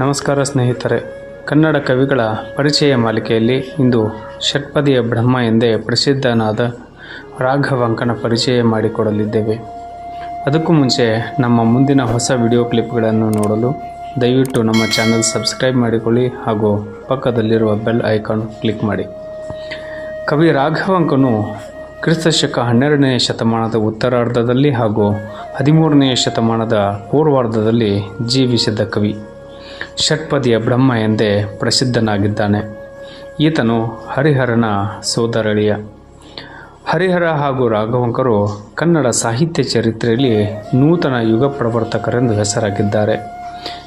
ನಮಸ್ಕಾರ ಸ್ನೇಹಿತರೆ. ಕನ್ನಡ ಕವಿಗಳ ಪರಿಚಯ ಮಾಲಿಕೆಯಲ್ಲಿ ಇಂದು ಷಟ್ಪದಿಯ ಬ್ರಹ್ಮ ಎಂದೇ ಪ್ರಸಿದ್ಧನಾದ ರಾಘವಂಕನ ಪರಿಚಯ ಮಾಡಿಕೊಡಲಿದ್ದೇವೆ. ಅದಕ್ಕೂ ಮುಂಚೆ ನಮ್ಮ ಮುಂದಿನ ಹೊಸ ವಿಡಿಯೋ ಕ್ಲಿಪ್ಗಳನ್ನು ನೋಡಲು ದಯವಿಟ್ಟು ನಮ್ಮ ಚಾನಲ್ ಸಬ್ಸ್ಕ್ರೈಬ್ ಮಾಡಿಕೊಳ್ಳಿ ಹಾಗೂ ಪಕ್ಕದಲ್ಲಿರುವ ಬೆಲ್ ಐಕಾನ್ ಕ್ಲಿಕ್ ಮಾಡಿ. ಕವಿ ರಾಘವಂಕನು ಕ್ರಿಸ್ತಶಕ ಹನ್ನೆರಡನೆಯ ಶತಮಾನದ ಉತ್ತರಾರ್ಧದಲ್ಲಿ ಹಾಗೂ ಹದಿಮೂರನೆಯ ಶತಮಾನದ ಪೂರ್ವಾರ್ಧದಲ್ಲಿ ಜೀವಿಸಿದ್ದ ಕವಿ. ಷಟ್ಪದಿಯ ಬ್ರಹ್ಮ ಎಂದೇ ಪ್ರಸಿದ್ಧನಾಗಿದ್ದಾನೆ. ಈತನು ಹರಿಹರನ ಸೋದರಳಿಯ. ಹರಿಹರ ಹಾಗೂ ರಾಘವಂಕರು ಕನ್ನಡ ಸಾಹಿತ್ಯ ಚರಿತ್ರೆಯಲ್ಲಿ ನೂತನ ಯುಗ ಪ್ರವರ್ತಕರೆಂದು ಹೆಸರಾಗಿದ್ದಾರೆ.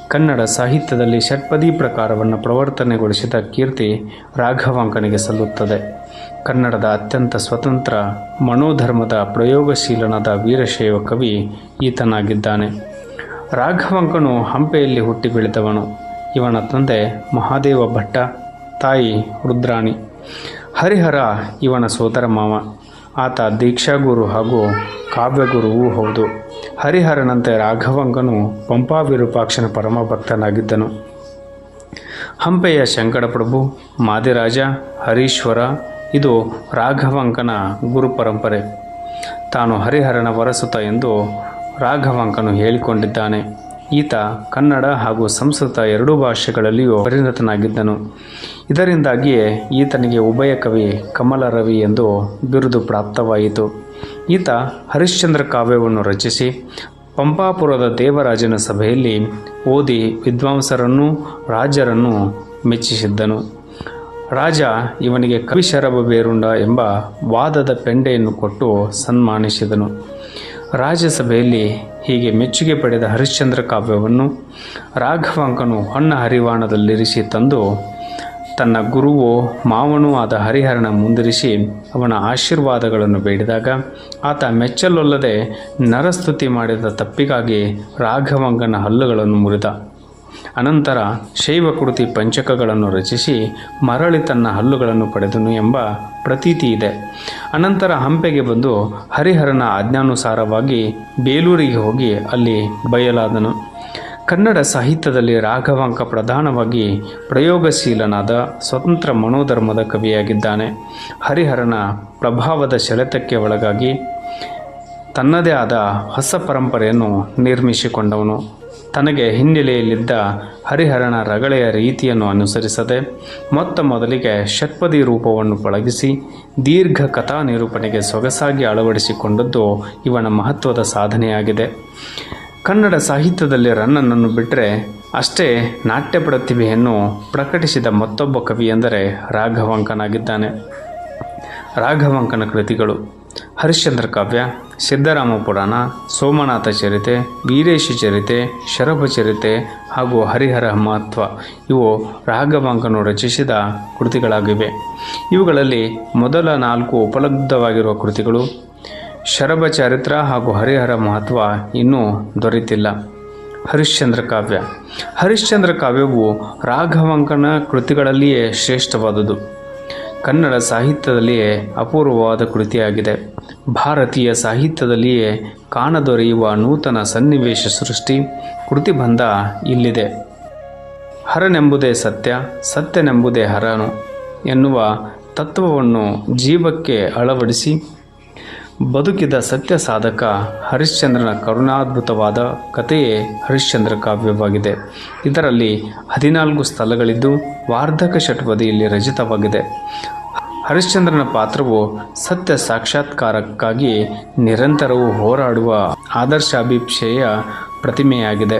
ಕನ್ನಡ ಸಾಹಿತ್ಯದಲ್ಲಿ ಷಟ್ಪದಿ ಪ್ರಕಾರವನ್ನು ಪ್ರವರ್ತನೆಗೊಳಿಸಿದ ಕೀರ್ತಿ ರಾಘವಾಂಕನಿಗೆ ಸಲ್ಲುತ್ತದೆ. ಕನ್ನಡದ ಅತ್ಯಂತ ಸ್ವತಂತ್ರ, ಮನೋಧರ್ಮದ ಪ್ರಯೋಗಶೀಲನಾದ ವೀರಶೈವ ಕವಿ ಈತನಾಗಿದ್ದಾನೆ. ರಾಘವಂಕನು ಹಂಪೆಯಲ್ಲಿ ಹುಟ್ಟಿ ಬೆಳೆದವನು. ಇವನ ತಂದೆ ಮಹಾದೇವ ಭಟ್ಟ, ತಾಯಿ ರುದ್ರಾಣಿ. ಹರಿಹರ ಇವನ ಸೋದರ ಮಾವ. ಆತ ದೀಕ್ಷಾಗುರು ಹಾಗೂ ಕಾವ್ಯಗುರುವೂ ಹೌದು. ಹರಿಹರನಂತೆ ರಾಘವಂಕನು ಪಂಪಾ ವಿರೂಪಾಕ್ಷನ ಪರಮ ಭಕ್ತನಾಗಿದ್ದನು ಹಂಪೆಯ ಶಂಕರಪ್ರಭು, ಮಾದಿರಾಜ, ಹರೀಶ್ವರ, ಇದು ರಾಘವಂಕನ ಗುರು ಪರಂಪರೆ. ತಾನು ಹರಿಹರನ ವರಸುತ ಎಂದು ರಾಘವಂಕನು ಹೇಳಿಕೊಂಡಿದ್ದಾನೆ. ಈತ ಕನ್ನಡ ಹಾಗೂ ಸಂಸ್ಕೃತ ಎರಡೂ ಭಾಷೆಗಳಲ್ಲಿಯೂ ಪರಿಣತನಾಗಿದ್ದನು. ಇದರಿಂದಾಗಿಯೇ ಈತನಿಗೆ ಉಭಯ ಕವಿ ಕಮಲ ರವಿ ಎಂದು ಬಿರುದು ಪ್ರಾಪ್ತವಾಯಿತು. ಈತ ಹರಿಶ್ಚಂದ್ರ ಕಾವ್ಯವನ್ನು ರಚಿಸಿ, ಪಂಪಾಪುರದ ದೇವರಾಜನ ಸಭೆಯಲ್ಲಿ ಓದಿ ವಿದ್ವಾಂಸರನ್ನು ರಾಜರನ್ನು ಮೆಚ್ಚಿಸಿದ್ದನು. ರಾಜ ಇವನಿಗೆ ಕವಿಶರಭ ಬೇರುಂಡ ಎಂಬ ವಾದದ ಪೆಂಡೆಯನ್ನು ಕೊಟ್ಟು ಸನ್ಮಾನಿಸಿದನು. ರಾಜ್ಯಸಭೆಯಲ್ಲಿ ಹೀಗೆ ಮೆಚ್ಚುಗೆ ಪಡೆದ ಹರಿಶ್ಚಂದ್ರ ಕಾವ್ಯವನ್ನು ರಾಘವಾಂಕನು ಹೊನ್ನ ಹರಿವಾಣದಲ್ಲಿರಿಸಿ ತಂದು ತನ್ನ ಗುರುವೋ ಮಾವನೂ ಆದ ಹರಿಹರನ ಮುಂದಿರಿಸಿ ಅವನ ಆಶೀರ್ವಾದಗಳನ್ನು ಬೇಡಿದಾಗ ಆತ ಮೆಚ್ಚಲೊಲ್ಲದೆ ನರಸ್ತುತಿ ಮಾಡಿದ ತಪ್ಪಿಗಾಗಿ ರಾಘವಾಂಗನ ಹಲ್ಲುಗಳನ್ನು ಮುರಿದ. ಅನಂತರ ಶೈವಕೃತಿ ಪಂಚಕಗಳನ್ನು ರಚಿಸಿ ಮರಳಿ ತನ್ನ ಹಲ್ಲುಗಳನ್ನು ಪಡೆದನು ಎಂಬ ಪ್ರತೀತಿ ಇದೆ. ಅನಂತರ ಹಂಪೆಗೆ ಬಂದು ಹರಿಹರನ ಆಜ್ಞಾನುಸಾರವಾಗಿ ಬೇಲೂರಿಗೆ ಹೋಗಿ ಅಲ್ಲಿ ಬಯಲಾದನು. ಕನ್ನಡ ಸಾಹಿತ್ಯದಲ್ಲಿ ರಾಘವಾಂಕ ಪ್ರಧಾನವಾಗಿ ಪ್ರಯೋಗಶೀಲನಾದ ಸ್ವತಂತ್ರ ಮನೋಧರ್ಮದ ಕವಿಯಾಗಿದ್ದಾನೆ. ಹರಿಹರನ ಪ್ರಭಾವದ ಸೆಳೆತಕ್ಕೆ ಒಳಗಾಗಿ ತನ್ನದೇ ಆದ ಹೊಸ ಪರಂಪರೆಯನ್ನು ನಿರ್ಮಿಸಿಕೊಂಡವನು. ತನಗೆ ಹಿನ್ನೆಲೆಯಲ್ಲಿದ್ದ ಹರಿಹರಣ ರಗಳೆಯ ರೀತಿಯನ್ನು ಅನುಸರಿಸದೆ, ಮೊತ್ತ ಮೊದಲಿಗೆ ಷಟ್ಪದಿ ರೂಪವನ್ನು ಪಳಗಿಸಿ, ದೀರ್ಘ ಕಥಾ ನಿರೂಪಣೆಗೆ ಸೊಗಸಾಗಿ ಅಳವಡಿಸಿಕೊಂಡದ್ದು ಇವನ ಮಹತ್ವದ ಸಾಧನೆಯಾಗಿದೆ. ಕನ್ನಡ ಸಾಹಿತ್ಯದಲ್ಲಿ ರನ್ನನನ್ನು ಬಿಟ್ಟರೆ ಅಷ್ಟೇ ನಾಟ್ಯ ಪ್ರತಿಭೆಯನ್ನು ಪ್ರಕಟಿಸಿದ ಮತ್ತೊಬ್ಬ ಕವಿ ಎಂದರೆ ರಾಘವಂಕನಾಗಿದ್ದಾನೆ. ರಾಘವಂಕನ ಕೃತಿಗಳು ಹರಿಶ್ಚಂದ್ರ ಕಾವ್ಯ, ಸಿದ್ದರಾಮ ಪುರಾಣ, ಸೋಮನಾಥ ಚರಿತೆ, ವೀರೇಶ ಚರಿತೆ, ಶರಭ ಚರಿತೆ ಹಾಗೂ ಹರಿಹರ ಮಹತ್ವ. ಇವು ರಾಘವಾಂಕನು ರಚಿಸಿದ ಕೃತಿಗಳಾಗಿವೆ. ಇವುಗಳಲ್ಲಿ ಮೊದಲ ನಾಲ್ಕು ಉಪಲಬ್ಧವಾಗಿರುವ ಕೃತಿಗಳು, ಶರಭ ಚರಿತ್ರ ಹಾಗೂ ಹರಿಹರ ಮಹತ್ವ ಇನ್ನೂ ದೊರೆತಿಲ್ಲ. ಹರಿಶ್ಚಂದ್ರ ಕಾವ್ಯ. ಹರಿಶ್ಚಂದ್ರ ಕಾವ್ಯವು ರಾಘವಾಂಕನ ಕೃತಿಗಳಲ್ಲಿಯೇ ಶ್ರೇಷ್ಠವಾದುದು. ಕನ್ನಡ ಸಾಹಿತ್ಯದಲ್ಲಿಯೇ ಅಪೂರ್ವವಾದ ಕೃತಿಯಾಗಿದೆ. ಭಾರತೀಯ ಸಾಹಿತ್ಯದಲ್ಲಿಯೇ ಕಾಣದೊರೆಯುವ ನೂತನ ಸನ್ನಿವೇಶ ಸೃಷ್ಟಿ ಕೃತಿಬಂಧ ಇಲ್ಲಿದೆ. ಹರನೆಂಬುದೇ ಸತ್ಯ, ಸತ್ಯನೆಂಬುದೇ ಹರನು ಎನ್ನುವ ತತ್ವವನ್ನು ಜೀವಕ್ಕೆ ಅಳವಡಿಸಿ ಬದುಕಿದ ಸತ್ಯ ಸಾಧಕ ಹರಿಶ್ಚಂದ್ರನ ಕರುಣಾದ್ಭುತವಾದ ಕಥೆಯೇ ಹರಿಶ್ಚಂದ್ರ ಕಾವ್ಯವಾಗಿದೆ. ಇದರಲ್ಲಿ ಹದಿನಾಲ್ಕು ಸ್ಥಳಗಳಿದ್ದು ವಾರ್ಧಕ ಷಟ್ಪದಿಯಲ್ಲಿ ರಚಿತವಾಗಿದೆ. ಹರಿಶ್ಚಂದ್ರನ ಪಾತ್ರವು ಸತ್ಯ ಸಾಕ್ಷಾತ್ಕಾರಕ್ಕಾಗಿ ನಿರಂತರವೂ ಹೋರಾಡುವ ಆದರ್ಶಾಭಿಪ್ಸೆಯ ಪ್ರತಿಮೆಯಾಗಿದೆ.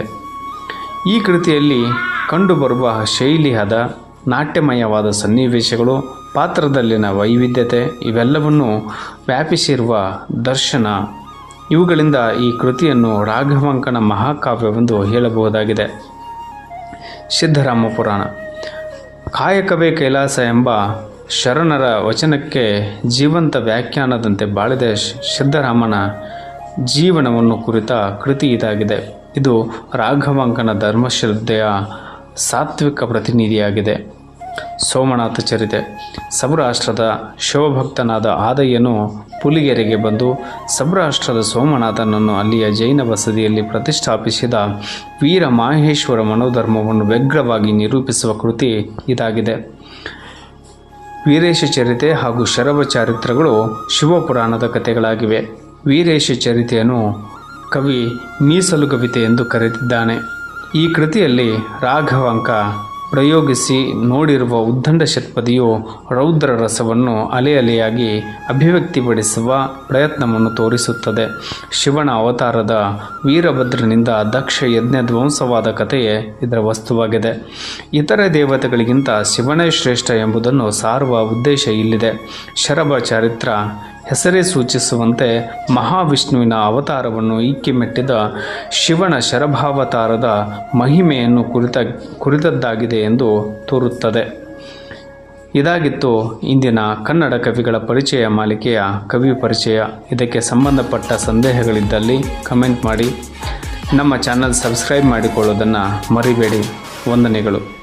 ಈ ಕೃತಿಯಲ್ಲಿ ಕಂಡುಬರುವ ಶೈಲಿಯಾದ ನಾಟ್ಯಮಯವಾದ ಸನ್ನಿವೇಶಗಳು, ಪಾತ್ರದಲ್ಲಿನ ವೈವಿಧ್ಯತೆ ಇವೆಲ್ಲವನ್ನು ವ್ಯಾಪಿಸಿರುವ ದರ್ಶನ. ಇವುಗಳಿಂದ ಈ ಕೃತಿಯನ್ನು ರಾಘವಂಕನ ಮಹಾಕಾವ್ಯವೆಂದು ಹೇಳಬಹುದಾಗಿದೆ. ಸಿದ್ಧರಾಮ ಪುರಾಣ ಕಾಯಕವೇ ಕೈಲಾಸ ಎಂಬ ಶರಣರ ವಚನಕ್ಕೆ ಜೀವಂತ ವ್ಯಾಖ್ಯಾನದಂತೆ ಬಾಳಿದ ಸಿದ್ಧರಾಮನ ಜೀವನವನ್ನು ಕುರಿತ ಕೃತಿ ಇದಾಗಿದೆ. ಇದು ರಾಘವಾಂಕನ ಧರ್ಮಶ್ರದ್ಧೆಯ ಸಾತ್ವಿಕ ಪ್ರತಿನಿಧಿಯಾಗಿದೆ. ಸೋಮನಾಥ ಚರಿತೆ. ಸೌರಾಷ್ಟ್ರದ ಶಿವಭಕ್ತನಾದ ಆದಯ್ಯನು ಪುಲಿಗೆರೆಗೆ ಬಂದು ಸೌರಾಷ್ಟ್ರದ ಸೋಮನಾಥನನ್ನು ಅಲ್ಲಿಯ ಜೈನ ಬಸದಿಯಲ್ಲಿ ಪ್ರತಿಷ್ಠಾಪಿಸಿದ ವೀರ ಮಾಹೇಶ್ವರ ಮನೋಧರ್ಮವನ್ನು ವ್ಯಗ್ರವಾಗಿ ನಿರೂಪಿಸುವ ಕೃತಿ ಇದಾಗಿದೆ. ವೀರೇಶ ಚರಿತೆ ಹಾಗೂ ಶರಭ ಚಾರಿತ್ರಗಳು ಶಿವಪುರಾಣದ ಕಥೆಗಳಾಗಿವೆ. ವೀರೇಶ ಚರಿತೆಯನ್ನು ಕವಿ ಮೀಸಲು ಕವಿತೆ ಎಂದು ಕರೆದಿದ್ದಾನೆ. ಈ ಕೃತಿಯಲ್ಲಿ ರಾಘವಾಂಕ ಪ್ರಯೋಗಿಸಿ ನೋಡಿರುವ ಉದ್ದಂಡ ಷಟ್ಪದಿಯು ರೌದ್ರ ರಸವನ್ನು ಅಲೆ ಅಲೆಯಾಗಿ ಅಭಿವ್ಯಕ್ತಿಪಡಿಸುವ ಪ್ರಯತ್ನವನ್ನು ತೋರಿಸುತ್ತದೆ. ಶಿವನ ಅವತಾರದ ವೀರಭದ್ರನಿಂದ ದಕ್ಷ ಯಜ್ಞ ಧ್ವಂಸವಾದ ಕಥೆಯೇ ಇದರ ವಸ್ತುವಾಗಿದೆ. ಇತರೆ ದೇವತೆಗಳಿಗಿಂತ ಶಿವನೇ ಶ್ರೇಷ್ಠ ಎಂಬುದನ್ನು ಸಾರುವ ಉದ್ದೇಶ ಇಲ್ಲಿದೆ. ಶರಭ ಚಾರಿತ್ರ ಹೆಸರೇ ಸೂಚಿಸುವಂತೆ ಮಹಾವಿಷ್ಣುವಿನ ಅವತಾರವನ್ನು ಇಕ್ಕಿ ಮೆಟ್ಟಿದ ಶಿವನ ಶರಭಾವತಾರದ ಮಹಿಮೆಯನ್ನು ಕುರಿತ ಕುರಿತದ್ದಾಗಿದೆ ಎಂದು ತೋರುತ್ತದೆ. ಇದಾಗಿತ್ತು ಇಂದಿನ ಕನ್ನಡ ಕವಿಗಳ ಪರಿಚಯ ಮಾಲಿಕೆಯ ಕವಿ ಪರಿಚಯ. ಇದಕ್ಕೆ ಸಂಬಂಧಪಟ್ಟ ಸಂದೇಹಗಳಿದ್ದಲ್ಲಿ ಕಮೆಂಟ್ ಮಾಡಿ. ನಮ್ಮ ಚಾನಲ್ ಸಬ್ಸ್ಕ್ರೈಬ್ ಮಾಡಿಕೊಳ್ಳೋದನ್ನು ಮರಿಬೇಡಿ. ವಂದನೆಗಳು.